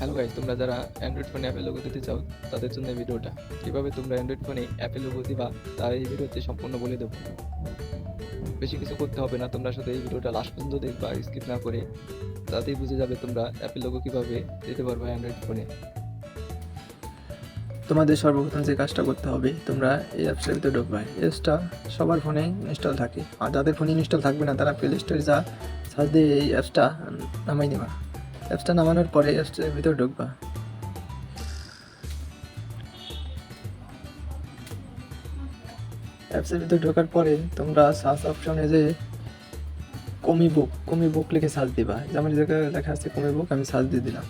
Hello guys তোমরা যারা Android ফোনে অ্যাপেল লোগো দিতে চাও, তাদের জন্য ভিডিওটা। কীভাবে তোমরা অ্যান্ড্রয়েড ফোনে অ্যাপেল লোগো দিবা তার এই ভিডিওতে সম্পূর্ণ বলে দেবো। বেশি কিছু করতে হবে না, তোমরা শুধু এই ভিডিওটা লাস্ট পর্যন্ত দেখবা স্কিপ না করে। তাতেই বুঝে যাবে তোমরা অ্যাপেল লোগো কীভাবে দিতে পারবে অ্যান্ড্রয়েড ফোনে তোমাদের সর্বপ্রথম যে কাজটা করতে হবে, তোমরা এই অ্যাপসের ভিতরে ঢুকবে। অ্যাপসটা সবার ফোনে ইনস্টল থাকে। আর যাদের ফোনে ইনস্টল থাকবে না, তারা প্লে স্টোরে যা দিয়ে এই অ্যাপসটা নামাই নেবা অ্যাপসটা নামানোর পরে অ্যাপসের ভিতরে ঢুকবা। অ্যাপসের ভিতরে ঢোকার পরে তোমরা সার্চ অপশনে যে কমি বুক কমি বুক লিখে সার্চ দিবা। যেমন জায়গায় লেখা আছে কমি বুক আমি সার্চ দিয়ে দিলাম।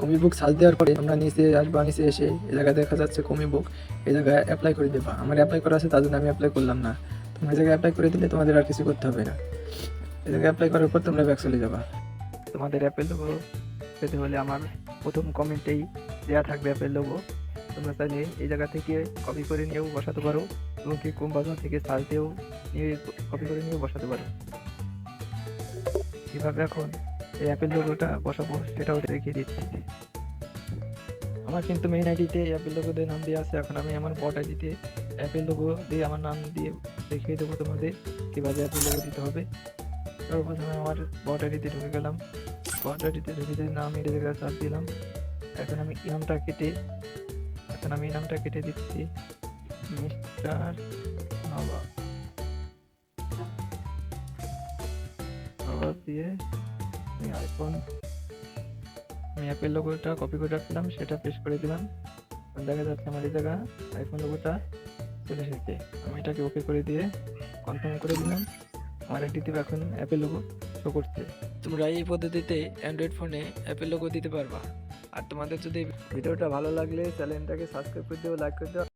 কমি বুক সার্চ দেওয়ার পরে আমরা নিচে আসবা, নিচে এসে এই জায়গায় দেখা যাচ্ছে কমি বুক এই জায়গায় অ্যাপ্লাই করে দেবা। আমার অ্যাপ্লাই করা আছে, তার জন্য আমি অ্যাপ্লাই করলাম না। তোমরা এই জায়গায় অ্যাপ্লাই করে দিলে তোমাদের আর কিছু করতে হবে না। এই জায়গায় অ্যাপ্লাই করার পর তোমরা ব্যাক চলে যাবা। তোমাদের অ্যাপেল লোগো পেতে হলে আমার প্রথম কমেন্টেই দেওয়া থাকবে অ্যাপেল লোগো তোমরা চাইলে এই জায়গা থেকে কপি করে নিয়েও বসাতে পারো এবং কি কোন বাজার থেকে দিয়েও নিয়ে কপি করে নিয়েও বসাতে পারো। কীভাবে এখন এই অ্যাপেল লোগোটা বসাবো, সেটাও দেখিয়ে দিচ্ছি। আমার কিন্তু মেইন আইডিতে অ্যাপেল লোগো দিয়ে নাম দিয়ে আছে। এখন আমি আমার বট আইডিতে অ্যাপেল লোগো দিয়ে আমার নাম দিয়ে দেখিয়ে দেবো তোমাদের কীভাবে অ্যাপেল লোগো দিতে হবে। সর্বপ্রথমে আমার আইডিতে ঢুকে গেলাম। আইডিতে ঢুকে যে নাম এটা জায়গায় সার্চ দিলাম। এখন আমি নামটা কেটে, এখন আমি নামটা কেটে দিচ্ছি। মিস্টার নবাব। নবাব দিয়ে আমি আইফোন আমি অ্যাপেল লোগোটা কপি করে রাখছিলাম সেটা পেস্ট করে দিলাম। দেখা যাচ্ছে আমার এই জায়গা আইফোন লোগোটা চলে এসেছে। আমি এটাকে ওকে করে দিয়ে কনফার্ম করে দিলাম। আইডিতে এখন অ্যাপেল লোগো শো করছে। তোমরা এই পদ্ধতিতে অ্যান্ড্রয়েড ফোনে অ্যাপেল লোগো দিতে পারবা। আর তোমাদের যদি ভিডিওটা ভালো লাগলে চ্যানেলটাকে সাবস্ক্রাইব করে দিও লাইক করে দিও।